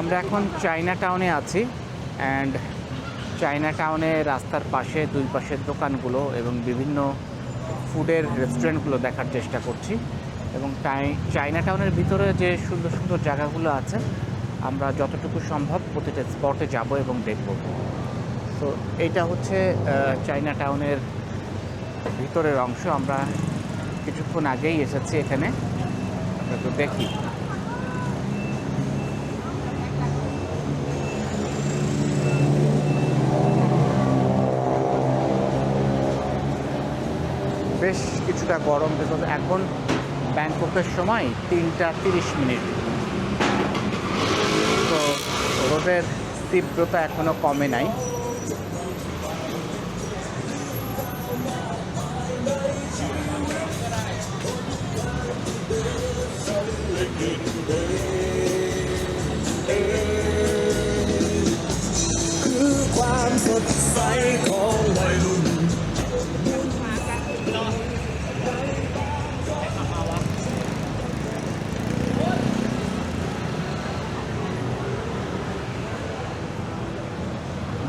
আমরা এখন চায়না টাউনে আছি অ্যান্ড চায়না টাউনে রাস্তার পাশে, দুই পাশের দোকানগুলো এবং বিভিন্ন ফুডের রেস্টুরেন্টগুলো দেখার চেষ্টা করছি এবং চায়না টাউনের ভিতরে যে সুন্দর সুন্দর জায়গাগুলো আছে, আমরা যতটুকু সম্ভব প্রতিটা স্পটে যাব এবং দেখব। তো এইটা হচ্ছে চায়না টাউনের ভিতরের অংশ। আমরা কিছুক্ষণ আগেই এসেছি এখানে। আমরা তো দেখি। বেশ কিছুটা গরম বিকজ এখন ব্যাংককের সময় তিনটা তিরিশ মিনিট। তো রোদের তীব্রতা এখনও কমে নাই「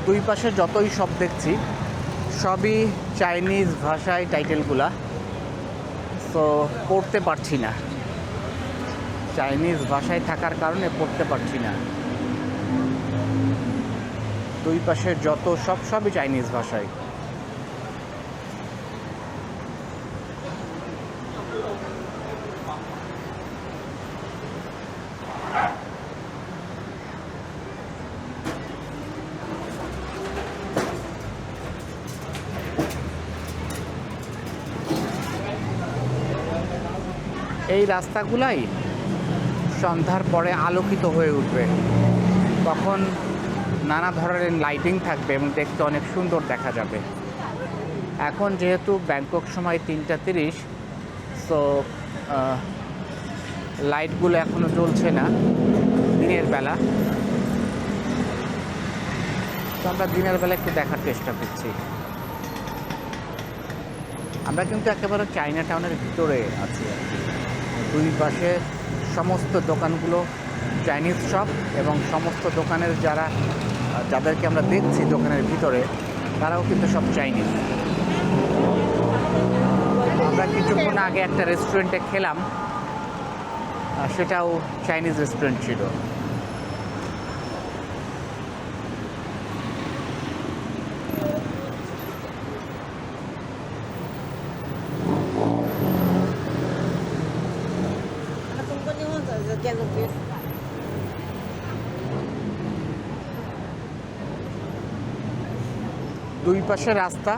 দুই পাশে যতই সব দেখছি, সবই চাইনিজ ভাষায় টাইটেলগুলা তো পড়তে পারছি না। চাইনিজ ভাষায় থাকার কারণে পড়তে পারছি না। দুই পাশে যত সব, সবই চাইনিজ ভাষায়। এই রাস্তাগুলাই সন্ধ্যার পরে আলোকিত হয়ে উঠবে। তখন নানা ধরনের লাইটিং থাকবে এবং দেখতে অনেক সুন্দর দেখা যাবে। এখন যেহেতু ব্যাংকক সময় তিনটা তিরিশ সো লাইটগুলো এখনও জ্বলছে না দিনের বেলা। তো আমরা দিনের বেলা একটু দেখার চেষ্টা করছি। আমরা কিন্তু একেবারে চায়না টাউনের ভিতরে আছি আর কি। দুই পাশে সমস্ত দোকানগুলো চাইনিজ শপ এবং সমস্ত দোকানের যারা, যাদেরকে আমরা দেখছি দোকানের ভিতরে, তারাও কিন্তু সব চাইনিজ আমরা কিছুক্ষণ আগে একটা রেস্টুরেন্টে খেলাম সেটাও চাইনিজ রেস্টুরেন্ট ছিল। পাশে রাস্তা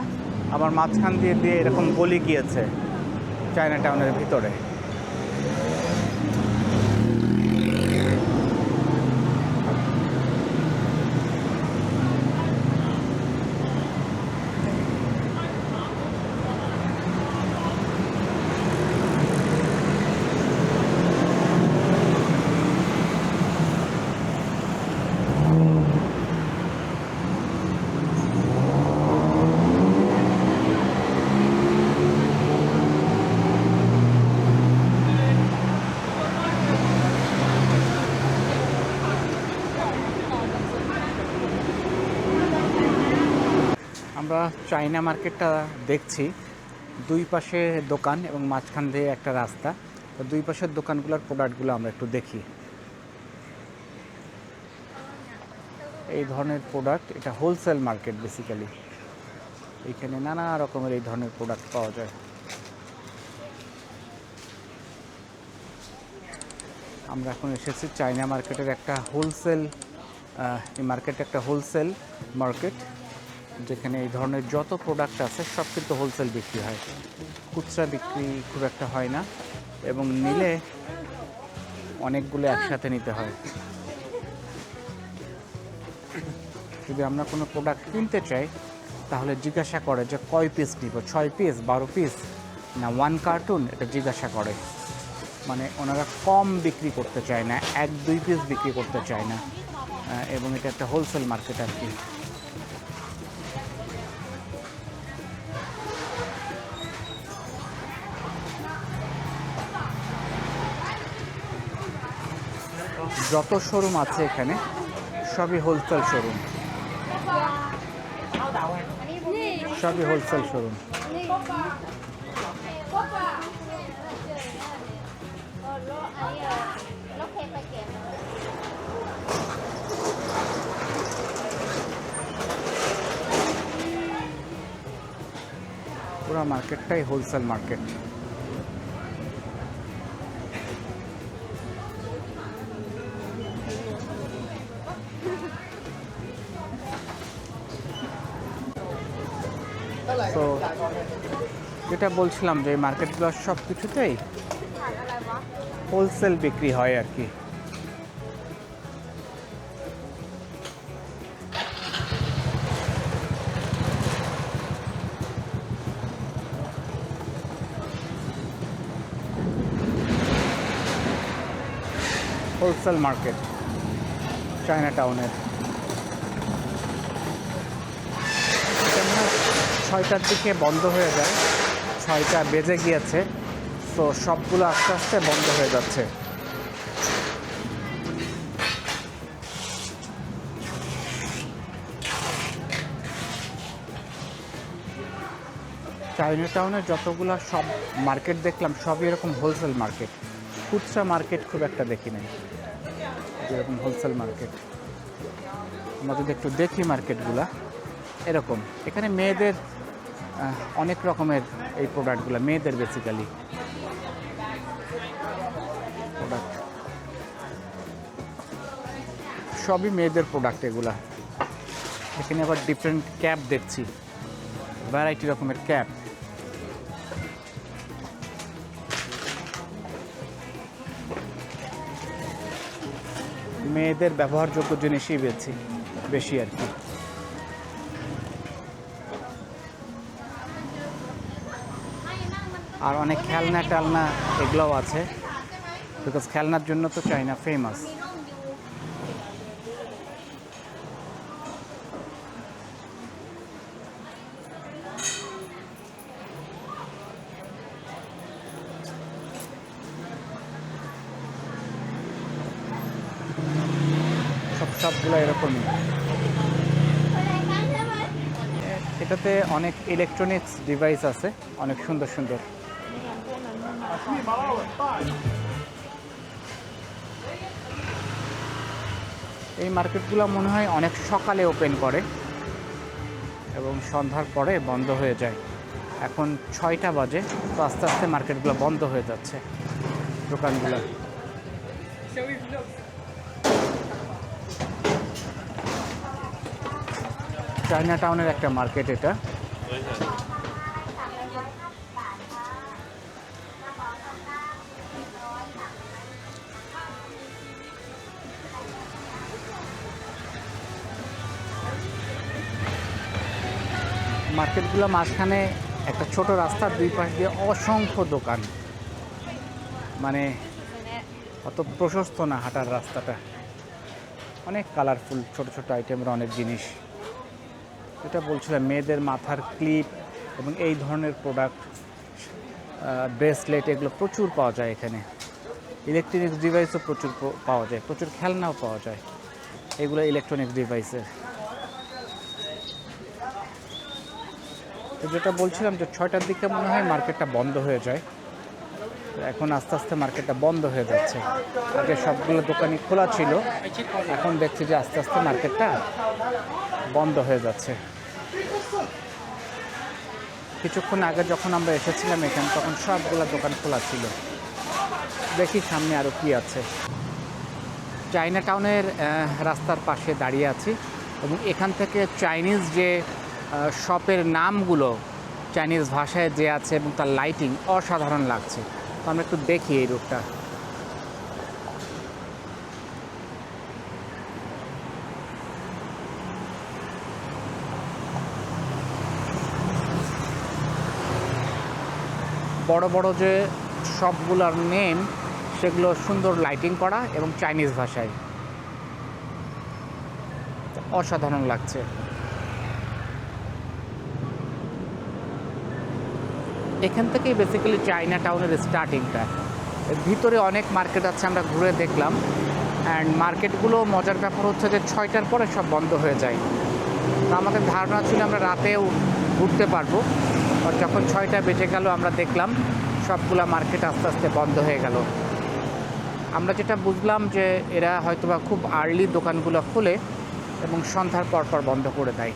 আবার মাঝখান দিয়ে দিয়ে এরকম গলি গিয়েছে চায়না টাউনের ভিতরে। আমরা চায়না মার্কেটটা দেখছি, দুই পাশে দোকান এবং মাঝখান দিয়ে একটা রাস্তা। তো দুই পাশের দোকানগুলোর প্রোডাক্টগুলো আমরা একটু দেখি। এই ধরনের প্রোডাক্ট এটা হোলসেল মার্কেট বেসিক্যালি এখানে নানা রকমের এই ধরনের প্রোডাক্ট পাওয়া যায়। আমরা এখন এসেছি চায়না মার্কেটের একটা হোলসেল এই মার্কেট একটা হোলসেল মার্কেট যেখানে এই ধরনের যত প্রোডাক্ট আছে, সব কিন্তু হোলসেল বিক্রি হয়। খুচরা বিক্রি খুব একটা হয় না এবং নিলে অনেকগুলো একসাথে নিতে হয়। যদি আমরা কোনো প্রোডাক্ট কিনতে চাই, তাহলে জিজ্ঞাসা করে যে কয় পিস নিব? ছয় পিস বারো পিস না ওয়ান কার্টুন এটা জিজ্ঞাসা করে। মানে ওনারা কম বিক্রি করতে চায় না, এক, দুই পিস বিক্রি করতে চায় না। এবং এটা একটা হোলসেল মার্কেট আর কি। যত শোরুম আছে এখানে সবই হোলসেল শোরুম সবই হোলসেল শোরুম পুরো মার্কেটটাই হোলসেল মার্কেট তো যেটা বলছিলাম যে মার্কেটগুলো সব কিছুতেই হোলসেল বিক্রি হয় আর কি। হোলসেল মার্কেট চায়না টাউনের ছয়টার দিকে বন্ধ হয়ে যায়। ছয়টা বেজে গিয়েছে, তো সবগুলো আস্তে আস্তে বন্ধ হয়ে যাচ্ছে। চাইনা টাউনে যতগুলো সব মার্কেট দেখলাম, সবই এরকম হোলসেল মার্কেট খুচরা মার্কেট খুব একটা দেখি নাই, যেরকম হোলসেল মার্কেট আমরা যদি একটু দেখি মার্কেটগুলা এরকম। এখানে মেয়েদের অনেক রকমের এই প্রোডাক্টগুলো মেয়েদের বেসিক্যালি প্রোডাক্ট সবই মেয়েদের প্রোডাক্ট এগুলা। এখানে আবার ডিফারেন্ট ক্যাপ দেখছি। ভ্যারাইটি রকমের ক্যাপ মেয়েদের ব্যবহারযোগ্য জিনিসই বেছি বেশি আর কি। আর অনেক খেলনা টেলনা এগুলোও আছে। বিকজ খেলনার জন্য তো চাইনা ফেমাস সব সবগুলো এরকমই। এটাতে অনেক ইলেকট্রনিক্স ডিভাইস আছে, অনেক সুন্দর সুন্দর। এই মার্কেটগুলো মনে হয় অনেক সকালে ওপেন করে এবং সন্ধ্যার পরে বন্ধ হয়ে যায়। এখন ছয়টা বাজে, তো আস্তে আস্তে মার্কেটগুলো বন্ধ হয়ে যাচ্ছে দোকানগুলো। চায়না টাউনের একটা মার্কেট এটা। মার্কেটগুলো মাঝখানে একটা ছোট রাস্তার দুই পাশ দিয়ে অসংখ্য দোকান। মানে অত প্রশস্ত না হাঁটার রাস্তাটা। অনেক কালারফুল ছোট ছোট আইটেমের অনেক জিনিস। এটা বলছিলাম, মেয়েদের মাথার ক্লিপ এবং এই ধরনের প্রোডাক্ট ব্রেসলেট এগুলো প্রচুর পাওয়া যায় এখানে। ইলেকট্রনিক্স ডিভাইসও প্রচুর পাওয়া যায়, প্রচুর খেলনাও পাওয়া যায়। এগুলো ইলেকট্রনিক্স ডিভাইসের যেটা বলছিলাম যে ছয়টার দিকে মনে হয় মার্কেটটা বন্ধ হয়ে যায়। এখন আস্তে আস্তে মার্কেটটা বন্ধ হয়ে যাচ্ছে। আগে সবগুলো দোকানই খোলা ছিল, এখন দেখছি যে আস্তে আস্তে মার্কেটটা বন্ধ হয়ে যাচ্ছে। কিছুক্ষণ আগে যখন আমরা এসেছিলাম এখানে, তখন সবগুলো দোকান খোলা ছিল। দেখি সামনে আরও কি আছে। চাইনা টাউনের রাস্তার পাশে দাঁড়িয়ে আছি এবং এখান থেকে চাইনিজ যে শপের নামগুলো চাইনিজ ভাষায় যে আছে এবং তার লাইটিং অসাধারণ লাগছে। তো আমরা একটু দেখি এই রূপটা। বড় বড় যে সবগুলোর নেম সেগুলো সুন্দর লাইটিং করা এবং চাইনিজ ভাষায়। অসাধারণ লাগছে। এখান থেকেই বেসিক্যালি চায়না টাউনের স্টার্টিংটা ভিতরে অনেক মার্কেট আছে, আমরা ঘুরে দেখলাম। অ্যান্ড মার্কেটগুলো মজার ব্যাপার হচ্ছে যে ছয়টার পরে সব বন্ধ হয়ে যায়। তো আমাদের ধারণা ছিল আমরা রাতেও ঘুরতে পারব। আর যখন ছয়টা বেজে গেল, আমরা দেখলাম সবগুলা মার্কেট আস্তে আস্তে বন্ধ হয়ে গেল। আমরা যেটা বুঝলাম যে এরা হয়তোবা খুব আর্লি দোকানগুলো খুলে এবং সন্ধ্যার পর পর বন্ধ করে দেয়।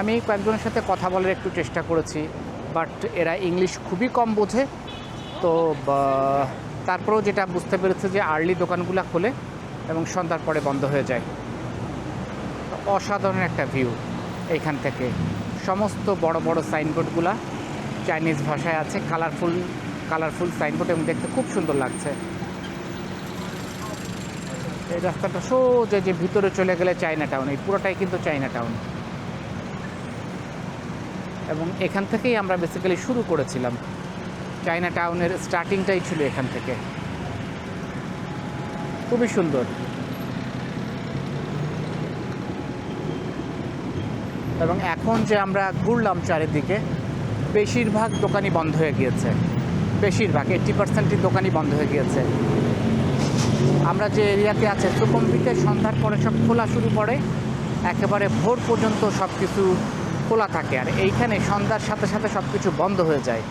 আমি কয়েকজনের সাথে কথা বলার একটু চেষ্টা করেছি। বাট এরা ইংলিশ খুবই কম বোঝে। তো তারপরেও যেটা বুঝতে পেরেছে যে আর্লি দোকানগুলো খোলে এবং সন্ধ্যার পরে বন্ধ হয়ে যায়। অসাধারণ একটা ভিউ এইখান থেকে। সমস্ত বড় বড় সাইনবোর্ডগুলা চাইনিজ ভাষায় আছে, কালারফুল কালারফুল সাইনবোর্ড এবং দেখতে খুব সুন্দর লাগছে। এই রাস্তাটা সোজা যে ভিতরে চলে গেলে চায়না টাউন, এই পুরোটাই কিন্তু চায়না টাউন। এবং এখান থেকেই আমরা বেসিক্যালি শুরু করেছিলাম। চায়না টাউনের স্টার্টিংটাই ছিল এখান থেকে। খুবই সুন্দর। এবং এখন যে আমরা ঘুরলাম চারিদিকে, বেশিরভাগ দোকানই বন্ধ হয়ে গিয়েছে। বেশিরভাগ এইট্টি পার্সেন্টই দোকানই বন্ধ হয়ে গিয়েছে। আমরা যে এরিয়াতে আছে সুকুম্বিতে সন্ধ্যার পরে সব খোলা শুরু করে, একেবারে ভোর পর্যন্ত সব কিছু খোলা থাকে আর এইখানে সন্ধ্যার সাথে সাথে সব কিছু বন্ধ হয়ে যায়।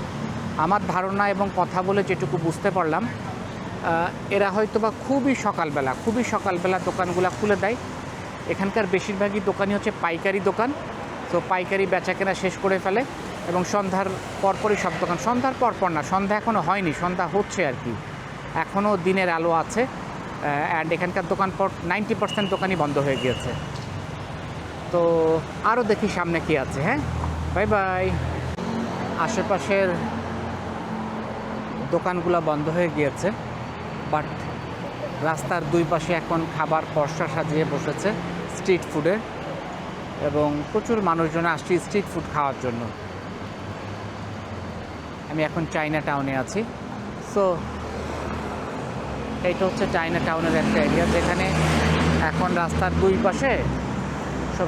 আমার ধারণা এবং কথা বলে যেটুকু বুঝতে পারলাম এরা হয়তো বা খুবই সকালবেলা খুবই সকালবেলা দোকানগুলো খুলে দেয়। এখানকার বেশিরভাগই দোকানই হচ্ছে পাইকারি দোকান। তো পাইকারি বেচা কেনা শেষ করে ফেলে এবং সন্ধ্যার পরপরই সব দোকান, সন্ধ্যার পরপর না, সন্ধ্যা এখনও হয়নি, সন্ধ্যা হচ্ছে আর কি। এখনও দিনের আলো আছে অ্যান্ড এখানকার দোকানপট নাইনটি পার্সেন্ট দোকানই বন্ধ হয়ে গিয়েছে। তো আরও দেখি সামনে কি আছে হ্যাঁ? Bye bye. আশেপাশের দোকানগুলো বন্ধ হয়ে গিয়েছে, বাট রাস্তার দুই পাশে এখন খাবার পর্সা সাজিয়ে বসেছে স্ট্রিট ফুডের এবং প্রচুর মানুষজন আসছে স্ট্রিট ফুড খাওয়ার জন্য। আমি এখন চায়না টাউনে আছি। সো, এইটা হচ্ছে চায়না টাউনের একটা এরিয়া যেখানে এখন রাস্তার দুই পাশে সব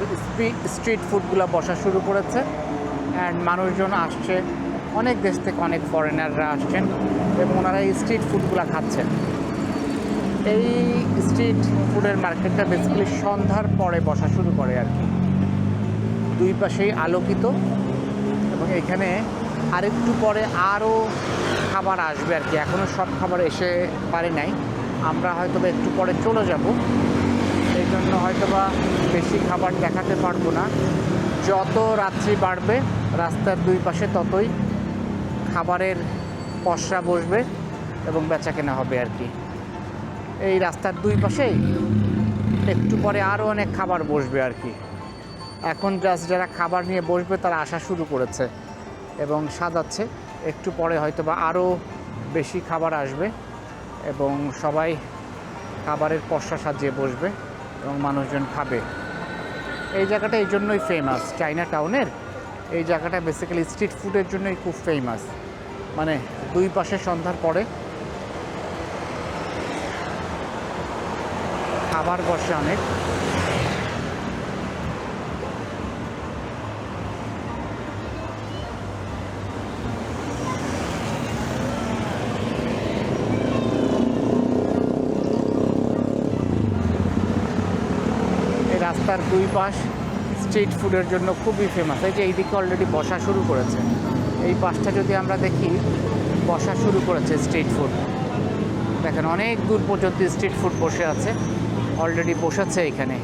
স্ট্রিট ফুডগুলো বসা শুরু করেছে। অ্যান্ড মানুষজন আসছে। অনেক দেশ থেকে অনেক ফরেনাররা আসছেন এবং ওনারা এই স্ট্রিট ফুডগুলো খাচ্ছেন এই স্ট্রিট ফুডের মার্কেটটা বেসিক্যালি সন্ধ্যার পরে বসা শুরু করে আর কি। দুই পাশেই আলোকিত এবং এখানে আরেকটু পরে আরও খাবার আসবে আর কি। এখনও সব খাবার এসে পারে নাই। আমরা হয়তো একটু পরে চলে যাব। জন্য হয়তো বা বেশি খাবার দেখাতে পারব না। যত রাত্রি বাড়বে, রাস্তার দুই পাশে ততই খাবারের পসরা বসবে এবং বেচা কেনা হবে আর কি। এই রাস্তার দুই পাশেই একটু পরে আরও অনেক খাবার বসবে আর কি। এখন জাস্ট যারা খাবার নিয়ে বসবে, তারা আসা শুরু করেছে এবং সাজাচ্ছে। একটু পরে হয়তো বা আরও বেশি খাবার আসবে এবং সবাই খাবারের পশা সাজিয়ে বসবে। এবং মানুষজন খাবে। এই জায়গাটা এই জন্যই ফেমাস চাইনা টাউনের এই জায়গাটা বেসিক্যালি স্ট্রিট ফুডের জন্যই খুব ফেমাস মানে দুই পাশে সন্ধ্যার পরে খাবার বসে অনেক এই রাস্তার দুই পাশ স্ট্রিট ফুডের জন্য খুবই ফেমাস এই যে এইদিকে অলরেডি বসা শুরু করেছে। এই পাশটা যদি আমরা দেখি, বসা শুরু করেছে স্ট্রিট ফুড। দেখেন, অনেক দূর পর্যন্ত স্ট্রিট ফুড বসে আছে। অলরেডি বসেছে এখানে।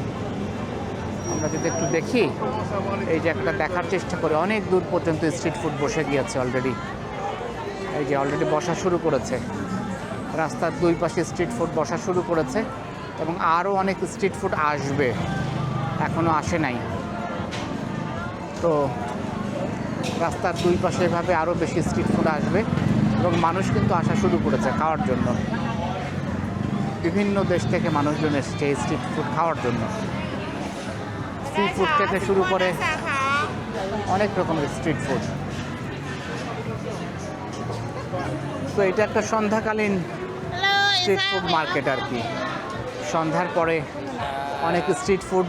আমরা যদি একটু দেখি, এই যে একটা দেখার চেষ্টা করি। অনেক দূর পর্যন্ত স্ট্রিট ফুড বসে গিয়েছে অলরেডি এই যে অলরেডি বসা শুরু করেছে। রাস্তার দুই পাশে স্ট্রিট ফুড বসা শুরু করেছে। এবং আরও অনেক স্ট্রিট ফুড আসবে। এখনও আসে নাই। তো রাস্তার দুই পাশে এভাবে আরও বেশি স্ট্রিট ফুড আসবে এবং মানুষ কিন্তু আসা শুরু করেছে খাওয়ার জন্য। বিভিন্ন দেশ থেকে মানুষজন এসছে এই স্ট্রিট ফুড খাওয়ার জন্য। সি ফুড থেকে শুরু করে অনেক রকমের স্ট্রিট ফুড তো এটা একটা সন্ধ্যাকালীন স্ট্রিট ফুড মার্কেট আর কি। সন্ধ্যার পরে অনেক স্ট্রিট ফুড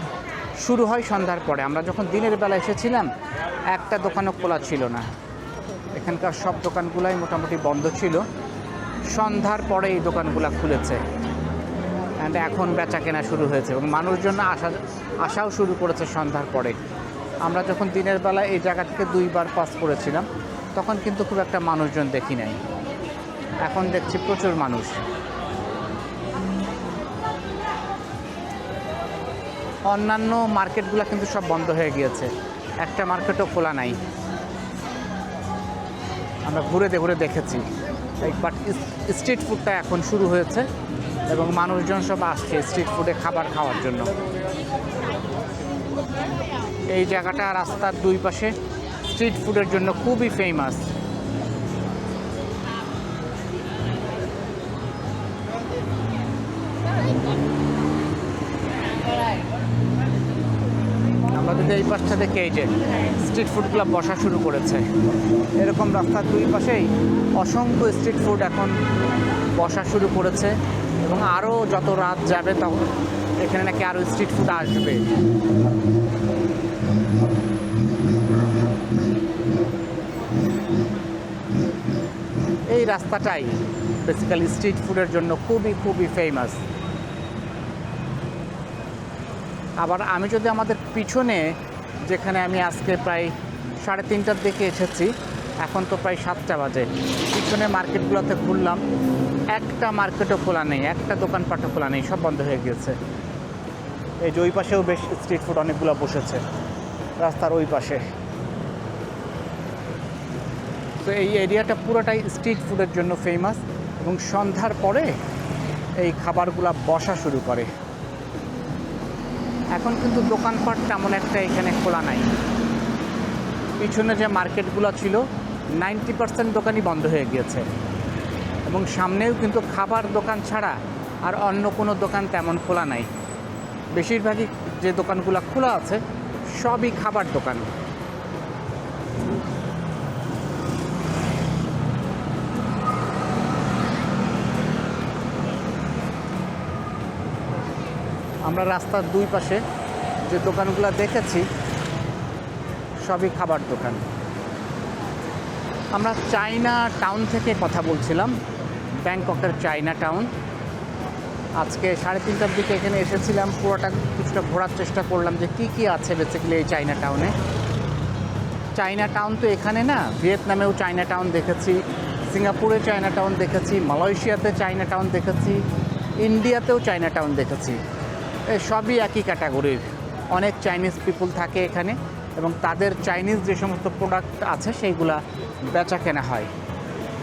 শুরু হয় সন্ধ্যার পরে। আমরা যখন দিনের বেলা এসেছিলাম, একটা দোকানও খোলা ছিল না। এখানকার সব দোকানগুলাই মোটামুটি বন্ধ ছিল। সন্ধ্যার পরে এই দোকানগুলো খুলেছে। অ্যান্ড এখন বেচা কেনা শুরু হয়েছে এবং মানুষজন আসা, আসাও শুরু করেছে সন্ধ্যার পরে। আমরা যখন দিনের বেলা এই জায়গা থেকে দুইবার পাস করেছিলাম, তখন কিন্তু খুব একটা মানুষজন দেখি নাই। এখন দেখছি প্রচুর মানুষ। অন্যান্য মার্কেটগুলো কিন্তু সব বন্ধ হয়ে গিয়েছে। একটা মার্কেটও খোলা নাই। আমরা ঘুরে ঘুরে দেখেছি। বাট স্ট্রিট ফুডটা এখন শুরু হয়েছে এবং মানুষজন সব আসছে স্ট্রিট ফুডে খাবার খাওয়ার জন্য। এই জায়গাটা রাস্তার দুই পাশে স্ট্রিট ফুডের জন্য খুবই ফেমাস যদি এই পাশটা দেখে এই যে স্ট্রিট ফুডগুলো বসা শুরু করেছে? এরকম রাস্তার দুই পাশেই অসংখ্য স্ট্রিট ফুড এখন বসা শুরু করেছে এবং আরও যত রাত যাবে তখন এখানে নাকি আরও স্ট্রিট ফুড আসবে। এই রাস্তাটাই বেসিক্যালি স্ট্রিট ফুডের জন্য খুবই খুবই ফেমাস আবার আমি যদি আমাদের পিছনে, যেখানে আমি আজকে প্রায় সাড়ে তিনটার দিকে এসেছি, এখন তো প্রায় সাতটা বাজে পিছনে মার্কেটগুলোতে ঘুরলাম। একটা মার্কেটও খোলা নেই, একটা দোকানপাটও খোলা নেই, সব বন্ধ হয়ে গিয়েছে। এই যে ওই পাশেও বেশ স্ট্রিট ফুড অনেকগুলো বসেছে, রাস্তার ওই পাশে। তো এই এরিয়াটা পুরোটাই স্ট্রিট ফুডের জন্য ফেমাস এবং সন্ধ্যার পরে এই খাবারগুলা বসা শুরু করে। এখন কিন্তু দোকানপাট তেমন একটা এখানে খোলা নাই। পিছনে যে মার্কেটগুলো ছিল, নাইনটি পার্সেন্ট দোকানই বন্ধ হয়ে গিয়েছে। এবং সামনেও কিন্তু খাবার দোকান ছাড়া আর অন্য কোনো দোকান তেমন খোলা নাই। বেশিরভাগই যে দোকানগুলো খোলা আছে, সবই খাবার দোকান। আমরা রাস্তার দুই পাশে যে দোকানগুলো দেখেছি, সবই খাবার দোকান। আমরা চায়না টাউন থেকে কথা বলছিলাম, ব্যাংককের চায়না টাউন। আজকে সাড়ে তিনটার দিকে এখানে এসেছিলাম, পুরোটা কিছুটা ঘোরার চেষ্টা করলাম যে কী কী আছে বেসিক্যালি এই চায়না টাউনে। চায়না টাউন তো এখানে না, ভিয়েতনামেও চায়না টাউন দেখেছি, সিঙ্গাপুরে চায়না টাউন দেখেছি, মালয়েশিয়াতে চায়না টাউন দেখেছি, ইন্ডিয়াতেও চায়না টাউন দেখেছি। সবই একই ক্যাটাগরির অনেক চাইনিজ পিপুল থাকে এখানে এবং তাদের চাইনিজ যে সমস্ত প্রোডাক্ট আছে সেইগুলা বেচা কেনা হয়।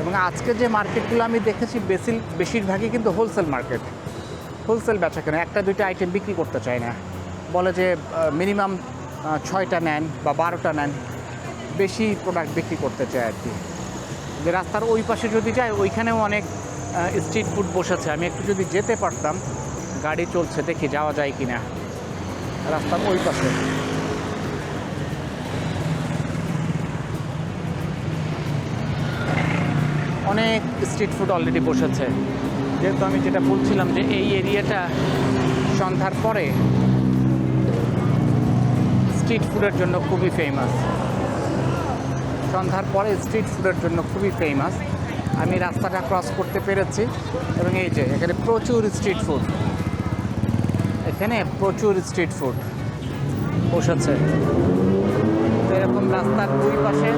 এবং আজকে যে মার্কেটগুলো আমি দেখেছি বেশি বেশিরভাগই কিন্তু হোলসেল মার্কেট হোলসেল বেচা কেনা, একটা দুইটা আইটেম বিক্রি করতে চায় না। বলে যে মিনিমাম ছয়টা নেন বা বারোটা নেন, বেশি প্রোডাক্ট বিক্রি করতে চায় আর কি। যে রাস্তার ওই পাশে যদি যায়, ওইখানেও অনেক স্ট্রিট ফুড বসেছে। আমি একটু যদি যেতে পারতাম গাড়ি চলছে, দেখি যাওয়া যায় কি না রাস্তার ওই পাশে। অনেক স্ট্রিট ফুড অলরেডি বসেছে। যেহেতু আমি যেটা বলছিলাম যে এই এরিয়াটা সন্ধ্যার পরে স্ট্রিট ফুডের জন্য খুবই ফেমাস সন্ধ্যার পরে স্ট্রিট ফুডের জন্য খুবই ফেমাস আমি রাস্তাটা ক্রস করতে পেরেছি। এবং এই যে, এখানে প্রচুর স্ট্রিট ফুড এখানে প্রচুর স্ট্রিট ফুড বসেছে। তো এরকম রাস্তার দুই পাশে,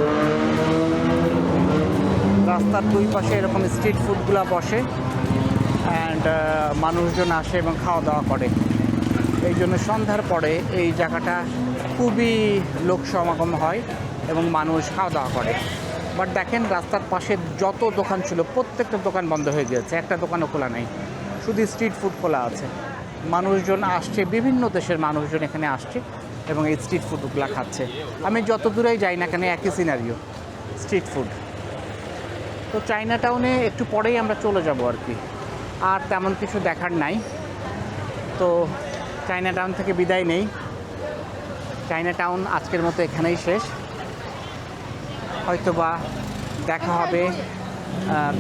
রাস্তার দুই পাশে এরকম স্ট্রিট ফুডগুলো বসে অ্যান্ড মানুষজন আসে এবং খাওয়া দাওয়া করে। এই জন্য সন্ধ্যার পরে এই জায়গাটা খুবই লোক সমাগম হয় এবং মানুষ খাওয়া দাওয়া করে। বাট দেখেন রাস্তার পাশে যত দোকান ছিল, প্রত্যেকটা দোকান বন্ধ হয়ে গিয়েছে। একটা দোকানও খোলা নেই। শুধু স্ট্রিট ফুড খোলা আছে। মানুষজন আসছে, বিভিন্ন দেশের মানুষজন এখানে আসছে এবং এই স্ট্রিট ফুডগুলো খাচ্ছে। আমি যত দূরেই যাই না কেন, একই সিনারিও স্ট্রিট ফুড তো চায়না টাউনে একটু পরেই আমরা চলে যাব আর কি। আর তেমন কিছু দেখার নাই। তো চায়না টাউন থেকে বিদায় নেই। চায়না টাউন আজকের মতো এখানেই শেষ। হয়তোবা দেখা হবে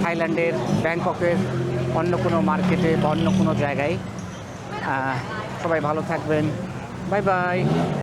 থাইল্যান্ডের, ব্যাংককের অন্য কোনো মার্কেটে বা অন্য কোনো জায়গায়। আহ, সবাই ভালো থাকবেন। Bye bye.